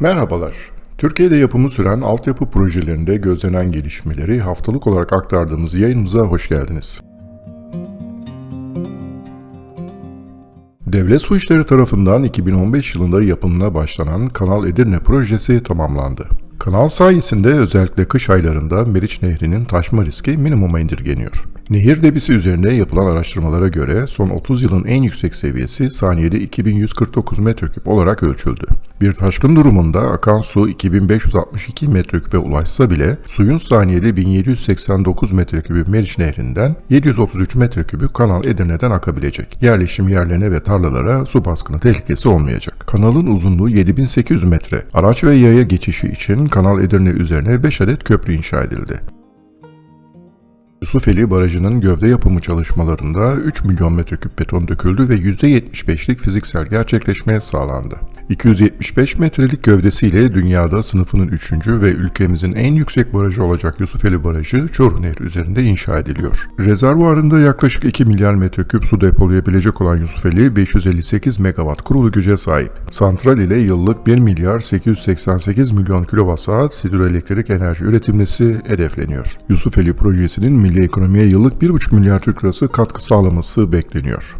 Merhabalar. Türkiye'de yapımı süren altyapı projelerinde gözlenen gelişmeleri haftalık olarak aktardığımız yayınımıza hoş geldiniz. Devlet Su İşleri tarafından 2015 yılında yapımına başlanan Kanal Edirne projesi tamamlandı. Kanal sayesinde özellikle kış aylarında Meriç Nehri'nin taşma riski minimuma indirgeniyor. Nehir debisi üzerine yapılan araştırmalara göre son 30 yılın en yüksek seviyesi saniyede 2149 metreküp olarak ölçüldü. Bir taşkın durumunda akan su 2562 metreküpe ulaşsa bile suyun saniyede 1789 metrekübü Meriç Nehri'nden 733 metrekübü Kanal Edirne'den akabilecek. Yerleşim yerlerine ve tarlalara su baskını tehlikesi olmayacak. Kanalın uzunluğu 7800 metre. Araç ve yaya geçişi için Kanal Edirne üzerine 5 adet köprü inşa edildi. Yusufeli Barajı'nın gövde yapımı çalışmalarında 3 milyon metreküp beton döküldü ve %75'lik fiziksel gerçekleşmeye sağlandı. 275 metrelik gövdesiyle dünyada sınıfının 3. ve ülkemizin en yüksek barajı olacak Yusufeli Barajı Çoruh Nehri üzerinde inşa ediliyor. Rezervuarında yaklaşık 2 milyar metreküp su depolayabilecek olan Yusufeli 558 megawatt kurulu güce sahip. Santral ile yıllık 1 milyar 888 milyon kilowatt saat hidroelektrik enerji üretilmesi hedefleniyor. Yusufeli projesinin milli ekonomiye yıllık 1,5 milyar Türk lirası katkı sağlaması bekleniyor.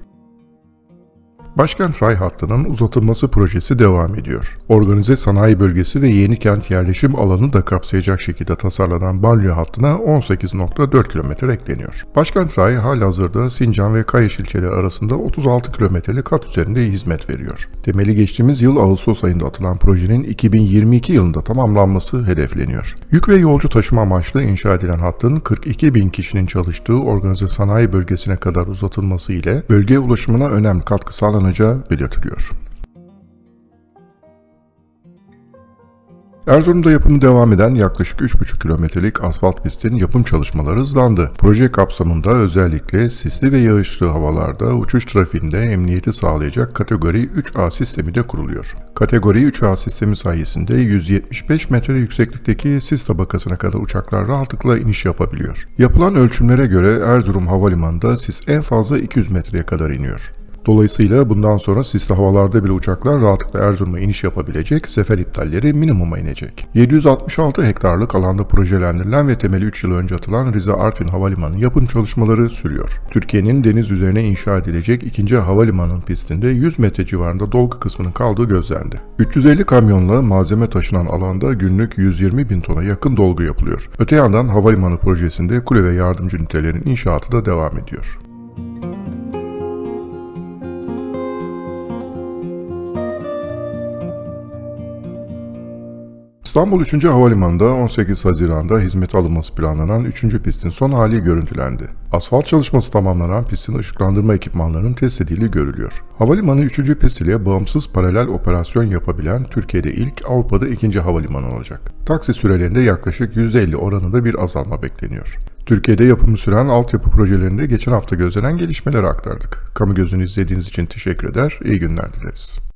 Başkent Ray hattının uzatılması projesi devam ediyor. Organize sanayi bölgesi ve yeni kent yerleşim alanı da kapsayacak şekilde tasarlanan banliyö hattına 18.4 kilometre ekleniyor. Başkent Ray halihazırda Sincan ve Kayaş ilçeleri arasında 36 kilometrelik kat üzerinde hizmet veriyor. Temeli geçtiğimiz yıl Ağustos ayında atılan projenin 2022 yılında tamamlanması hedefleniyor. Yük ve yolcu taşıma amaçlı inşa edilen hattın 42 bin kişinin çalıştığı organize sanayi bölgesine kadar uzatılması ile bölge ulaşımına önemli katkı sağlanacağı belirtiliyor. Erzurum'da yapımı devam eden yaklaşık 3,5 kilometrelik asfalt pistin yapım çalışmaları hızlandı. Proje kapsamında özellikle sisli ve yağışlı havalarda uçuş trafiğinde emniyeti sağlayacak kategori 3A sistemi de kuruluyor. Kategori 3A sistemi sayesinde 175 metre yükseklikteki sis tabakasına kadar uçaklar rahatlıkla iniş yapabiliyor. Yapılan ölçümlere göre Erzurum Havalimanı'nda sis en fazla 200 metreye kadar iniyor. Dolayısıyla bundan sonra sisli havalarda bile uçaklar rahatlıkla Erzurum'a iniş yapabilecek, sefer iptalleri minimuma inecek. 766 hektarlık alanda projelendirilen ve temeli 3 yıl önce atılan Rize Artvin Havalimanı yapım çalışmaları sürüyor. Türkiye'nin deniz üzerine inşa edilecek ikinci havalimanının pistinde 100 metre civarında dolgu kısmının kaldığı gözlendi. 350 kamyonla malzeme taşınan alanda günlük 120 bin tona yakın dolgu yapılıyor. Öte yandan havalimanı projesinde kule ve yardımcı ünitelerin inşaatı da devam ediyor. İstanbul 3. Havalimanı'nda 18 Haziran'da hizmete alınması planlanan 3. pistin son hali görüntülendi. Asfalt çalışması tamamlanan pistin ışıklandırma ekipmanlarının test edildiği görülüyor. Havalimanı 3. pist ile bağımsız paralel operasyon yapabilen Türkiye'de ilk, Avrupa'da ikinci havalimanı olacak. Taksi sürelerinde yaklaşık %50 oranında bir azalma bekleniyor. Türkiye'de yapımı süren altyapı projelerinde geçen hafta gözlenen gelişmeleri aktardık. Kamu gözünü izlediğiniz için teşekkür eder, iyi günler dileriz.